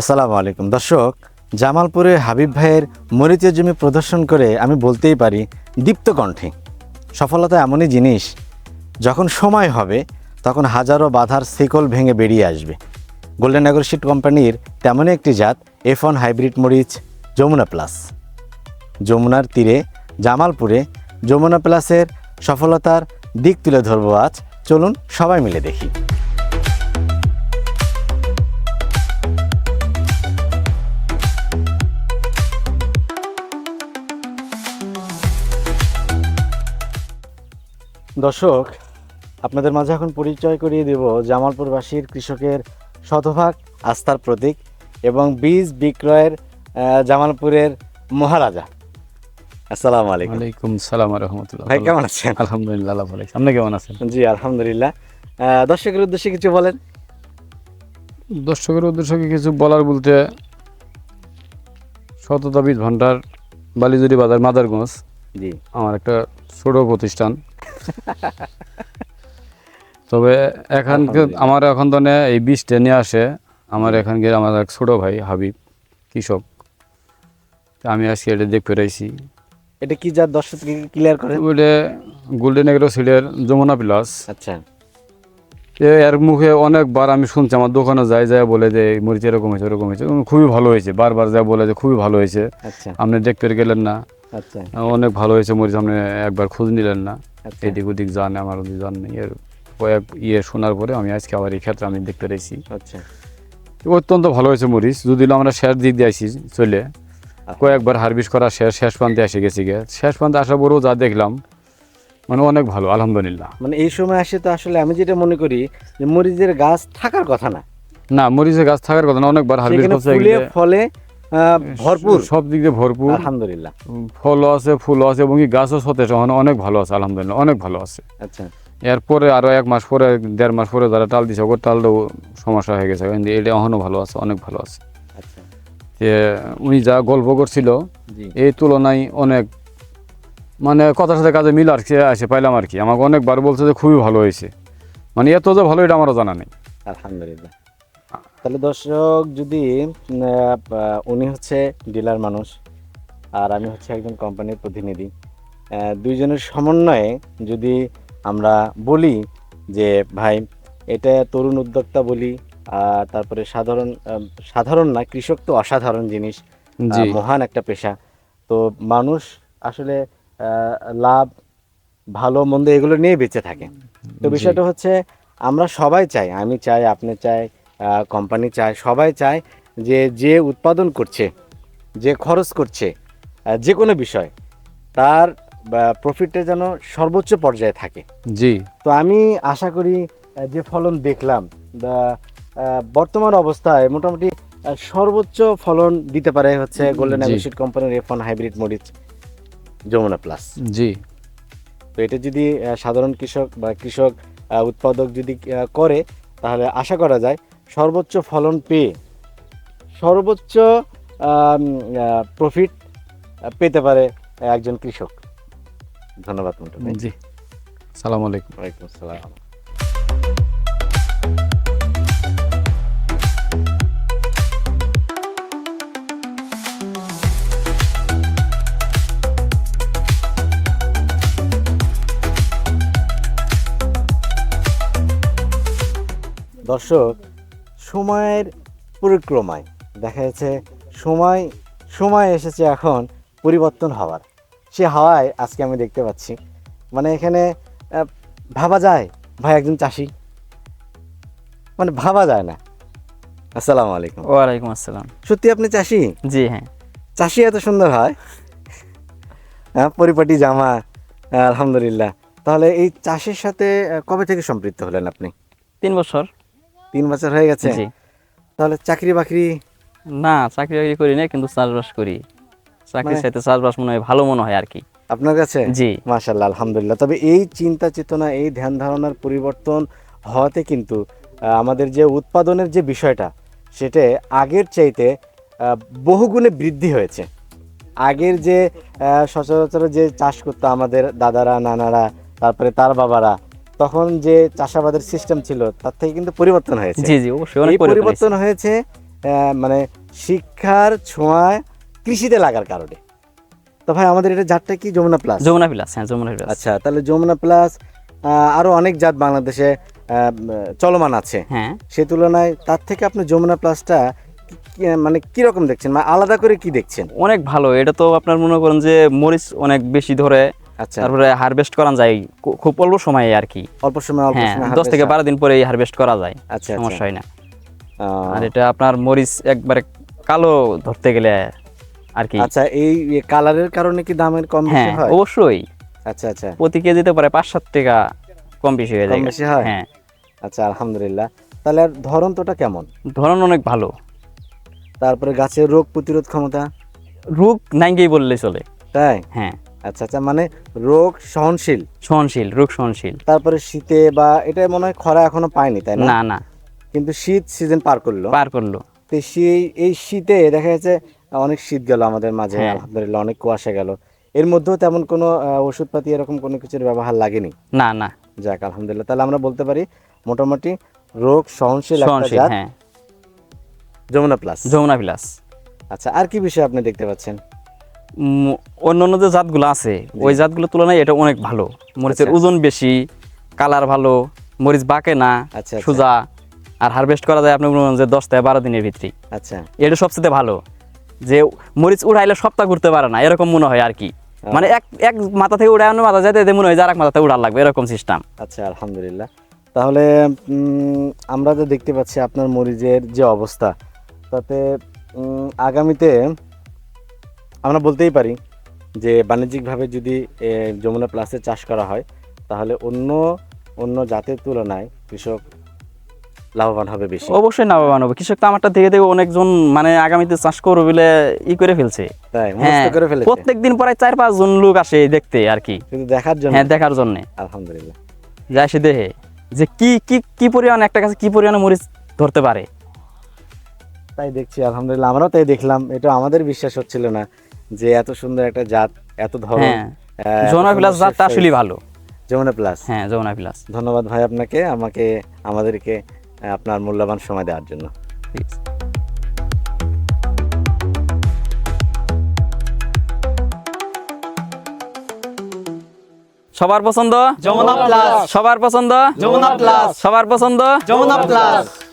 আসসালামু আলাইকুম। দর্শক, জামালপুরে হাবিব ভাইয়ের মরিচের জমি প্রদর্শন করে আমি বলতেই পারি, দীপ্ত কণ্ঠে। সফলতা এমনই জিনিস, যখন সময় হবে, তখন হাজারো বাধার শিকল ভেঙে বেরিয়ে আসবে। গোল্ডেন অ্যাগ্রোশিট কোম্পানির তেমনই একটি জাত এফ ওয়ান হাইব্রিড মরিচ যমুনা প্লাস যমুনার তীরে, জামালপুরে যমুনা প্লাসের সফলতার দিক তুলে ধরবো আজ। চলুন সবাই মিলে দেখি। দর্শক আপনাদের মাঝে এখন পরিচয় করিয়ে দেব জামালপুরবাসীর কৃষকের শতভাগ আস্থার প্রতীক এবং বীজ বিক্রয়ের জামালপুরের মহারাজা। আসসালামু আলাইকুম। ওয়ালাইকুম সালাম রহমতুল্লাহ। ভাই কেমন আছেন? আলহামদুলিল্লাহ আল্লাহ ভালো আছে। আপনি কেমন আছেন? জি আলহামদুলিল্লাহ। দর্শকের উদ্দেশ্যে কিছু বলেন? দর্শকের উদ্দেশ্যে কিছু বলার বলতে সততা বীজ ভান্ডার বালিজুরি বাজার মাদারগঞ্জ। জি আমার একটা ছোট প্রতিষ্ঠান। তবে এখানকে আমার এখন তো এই বীজটা নিয়ে আসে। আমার এখানকে আমার এক ছোট ভাই হাবিব কৃষক। তা আমি আজকে এটা দেখতে পেরেছি। এটা কি যার দর্শক ক্লিয়ার করে? ওইটা গোল্ডেন এগ্রো সিডের যমুনা প্লাস আচ্ছা। এর মুখে অনেকবার আমি শুনছি আমার দোকানে যাই যায় বলে যে এই মরিচ এরকম হয়েছে এরকম হয়েছে। খুবই ভালো হয়েছে। বারবার যায় বলে যে খুবই ভালো হয়েছে। আচ্ছা। আপনি দেখতে গেলেন না। আচ্ছা। অনেক ভালো হয়েছে মরিচ আপনি একবার খোঁজ নিলেন না। আচ্ছা। এদিক ওদিক জানে আমার ওদিক জান নেই। এর কয়েক ইয়ে শোনার পরে আমি আজকে আবার এই ক্ষেত্রে আমি দেখতে পেরেছি আচ্ছা। অত্যন্ত ভালো হয়েছে মরিচ। যদি আমরা শেষ দিক দিয়ে আসি চলে কয়েকবার হারবিস করা শেষ শেষ প্রান্তে এসে গেছি গে শেষ প্রান্তে আসার পরেও যা দেখলাম মানে অনেক ভালো আলহামদুলিল্লাহ। মানে এই সময় আসে তো আসলে আমি যেটা মনে করি যে মরিচের গাছ থাকার কথা না। না মরিচের গাছ থাকার কথা না অনেকবার সেখানে করছে ফলে ভরপুর। সব দিক দিয়ে ভরপুর। আলহামদুলিল্লাহ। ফলও আছে ফুলও আছে এবং কি গাছও সতেজ অনেক ভালো আছে আলহামদুলিল্লাহ অনেক ভালো আছে। আচ্ছা। এরপরে আরও এক মাস পরে দেড় মাস পরে যারা টাল দিছে ওর টালটাও সমস্যা হয়ে গেছে কিন্তু এটা এখনও ভালো আছে অনেক ভালো আছে। আচ্ছা। যে উনি যা গল্প করছিল এই তুলনায় অনেক মানে কথার সাথে কাজে মিল আর কি আসে পাইলাম আর কি। আমাকে অনেকবার বলছে যে খুবই ভালো হয়েছে। মানে এত যে ভালো এটা আমারও জানা নেই। আলহামদুলিল্লাহ। তাহলে দর্শক যদি উনি হচ্ছে ডিলার মানুষ আর আমি হচ্ছে একজন কোম্পানির প্রতিনিধি দুইজনের সমন্বয়ে যদি আমরা বলি যে ভাই এটা তরুণ উদ্যোক্তা বলি আর তারপরে সাধারণ সাধারণ না কৃষক তো অসাধারণ জিনিস মহান একটা পেশা। তো মানুষ আসলে আহ, লাভ ভালো মন্দ এগুলো নিয়ে বেঁচে থাকে। তো বিষয়টা হচ্ছে আমরা সবাই চাই আমি চাই আপনি চাই কোম্পানি চায় সবাই চায় যে যে উৎপাদন করছে যে খরচ করছে যে কোনো বিষয় তার প্রফিটটা যেন সর্বোচ্চ পর্যায়ে থাকে। জি। তো আমি আশা করি যে ফলন দেখলাম বর্তমান অবস্থায় মোটামুটি সর্বোচ্চ ফলন দিতে পারে হচ্ছে গোল্ডেন জি। কোম্পানির এফ হাইব্রিড মরিচ যমুনা প্লাস জি। তো এটা যদি সাধারণ কৃষক বা কৃষক উৎপাদক যদি করে তাহলে আশা করা যায় সর্বোচ্চ ফলন পেয়ে সর্বোচ্চ প্রফিট পেতে পারে একজন কৃষক। ধন্যবাদ জি। সালাম আলাইকুম। ওয়ালাইকুম আসসালাম। দর্শক সময়ের পরিক্রমায়। দেখা যাচ্ছে সময় সময় এসেছে এখন পরিবর্তন হওয়ার। সে হাওয়ায় আজকে আমি দেখতে পাচ্ছি। মানে এখানে ভাবা যায় ভাই একজন চাষি। মানে ভাবা যায় না। আসসালামু আলাইকুম। ওয়ালাইকুম আসসালাম। সত্যি আপনি চাষি? জি হ্যাঁ। চাষি এত সুন্দর হয়? হ্যাঁ পরিপাটি জামা আলহামদুলিল্লাহ। তাহলে এই চাষের সাথে কবে থেকে সম্পৃক্ত হলেন আপনি? তিন বছর। তিন বছর হয়ে গেছে? জি। তাহলে চাকরি বাকরি? না চাকরি বাকরি করি না কিন্তু চাষবাস করি। চাকরির মানে- সাথে চাষবাস মনে হয় ভালো মনে হয় আর কি। আপনার কাছে? জি। মাশাল্লাহ আলহামদুলিল্লাহ। তবে এই চিন্তা চেতনা এই ধ্যান ধারণার পরিবর্তন হওয়াতে কিন্তু আমাদের যে উৎপাদনের যে বিষয়টা সেটা আগের চাইতে বহুগুণে বৃদ্ধি হয়েছে। আগের যে সচরাচর যে চাষ করতো আমাদের দাদারা নানারা তারপরে তার বাবারা তখন যে চাষাবাদের সিস্টেম ছিল তার থেকে কিন্তু পরিবর্তন হয়েছে। জি জি অবশ্যই অনেক পরিবর্তন হয়েছে। মানে শিক্ষার ছোঁয়া কৃষিতে লাগার কারণে। তো ভাই আমাদের এটা জাতটা কি? যমুনা প্লাস যমুনা প্লাস হ্যাঁ যমুনা প্লাস আচ্ছা তাহলে যমুনা প্লাস আরও অনেক জাত বাংলাদেশে চলমান আছে। হ্যাঁ। সে তুলনায় তার থেকে আপনি যমুনা প্লাসটা কি- কি- মানে কীরকম দেখছেন? মানে আলাদা করে কি দেখছেন? অনেক ভালো এটা তো আপনার মনে করেন যে মরিচ অনেক বেশি ধরে আচ্ছা। তারপরে হারভেস্ট করা যায় খুব অল্প সময়ে আর কি। অল্প সময় অল্প হ্যাঁ সময় দশ থেকে harvest বারো দিন পরে হারভেস্ট করা যায় আচ্ছা সমস্যা হয় না। আর এটা আপনার মরিচ একবারে কালো ধরতে গেলে আর কি। আচ্ছা এই কালারের কারণে কি দামের কম বেশি হ্যাঁ হয়? অবশ্যই। আচ্ছা আচ্ছা। প্রতি কেজিতে পরে পাঁচ সাত টাকা কম বেশি হয়ে কম যায়। বেশি হয়? হ্যাঁ। আচ্ছা আলহামদুলিল্লাহ। তাহলে আর ধরন তোটা কেমন? ধরন অনেক ভালো। তারপরে গাছের রোগ প্রতিরোধ ক্ষমতা? রোগ নাইঙ্গেই বললে চলে। তাই? হ্যাঁ। আচ্ছা আচ্ছা মানে রোগ সহনশীল? সহনশীল রোগ সহনশীল। তারপরে শীতে বা এটা মনে হয় খরা এখনও পায়নি তাই না? না না। কিন্তু শীত সিজন পার করল। পার করল। তো সেই এই শীতে দেখা যাচ্ছে অনেক শীত গেল আমাদের মাঝে হ্যাঁ। আলহামদুলিল্লাহ অনেক কুয়াশা গেল। এর মধ্যেও তেমন কোনো ওষুধপাতি এরকম কোনো কিছুর ব্যবহার লাগেনি? না না। যাক আলহামদুলিল্লাহ তাহলে আমরা বলতে পারি মোটামুটি রোগ সহনশীল একটা সহনশীল জাত। হ্যাঁ। যমুনা প্লাস যমুনা প্লাস আচ্ছা আর কি বিষয় আপনি দেখতে পাচ্ছেন? অন্য অন্য যে জাতগুলো আছে ওই জাতগুলোর তুলনায় এটা অনেক ভালো। মরিচের আচ্ছা। ওজন বেশি কালার ভালো মরিচ বাঁকে না আচ্ছা, আচ্ছা। সোজা। আর হারভেস্ট করা যায় আপনি মনে যে দশ থেকে বারো দিনের ভিতরে আচ্ছা। এটা সবচেয়ে ভালো। যে মরিচ উড়াইলে সপ্তাহ ঘুরতে পারে না এরকম মনে হয় আর কি। মানে এক এক মাথা থেকে অন্য মাথা যেতে যেতে মনে হয় যে আর এক মাথা থেকে উড়ার লাগবে এরকম সিস্টেম আচ্ছা আলহামদুলিল্লাহ। তাহলে আমরা যে দেখতে পাচ্ছি আপনার মরিচের যে অবস্থা তাতে আগামীতে আমরা বলতেই পারি যে বাণিজ্যিকভাবে যদি যমুনা প্লাসে চাষ করা হয় তাহলে অন্য অন্য জাতের তুলনায় কৃষক লাভবান হবে বেশি। অবশ্যই লাভবান হবে। কৃষক তো আমারটা থেকে থেকে অনেকজন মানে আগামীতে চাষ করবে বলে ই করে ফেলছে। তাই হ্যাঁ করে ফেলেছে। প্রত্যেক দিন পরে চার পাঁচ জন লোক আসে দেখতে আর কি। দেখার জন্য? হ্যাঁ দেখার জন্য। আলহামদুলিল্লাহ। যায় সে দেহে। যে কি কি কি পরিমাণ একটা কাছে কি পরিমাণে মরিচ ধরতে পারে? তাই দেখছি আলহামদুলিল্লাহ। আমরাও তাই দেখলাম। এটা আমাদের বিশ্বাস হচ্ছিল না। যে এত সুন্দর একটা জাত এত ধরন হ্যাঁ। যমুনা প্লাস জাতটা size। ভালো। যমুনা প্লাস। হ্যাঁ যমুনা প্লাস। ধন্যবাদ ভাই আপনাকে আমাকে আমাদেরকে আপনার মূল্যবান সময় দেওয়ার জন্য। সবার পছন্দ? যমুনা প্লাস। সবার পছন্দ? যমুনা প্লাস। সবার পছন্দ? যমুনা প্লাস।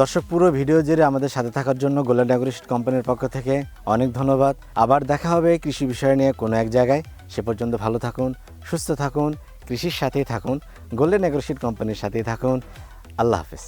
দর্শক, পুরো ভিডিও জেরে আমাদের সাথে থাকার জন্য গোল্ডেন ডেকোরেশন কোম্পানির পক্ষ থেকে অনেক ধন্যবাদ। আবার দেখা হবে কৃষি বিষয় নিয়ে কোনো এক জায়গায়। সে পর্যন্ত ভালো থাকুন, সুস্থ থাকুন, কৃষির সাথেই থাকুন গোল্ডেন অ্যাগ্রোসিট কোম্পানির সাথেই থাকুন। আল্লাহ হাফেজ।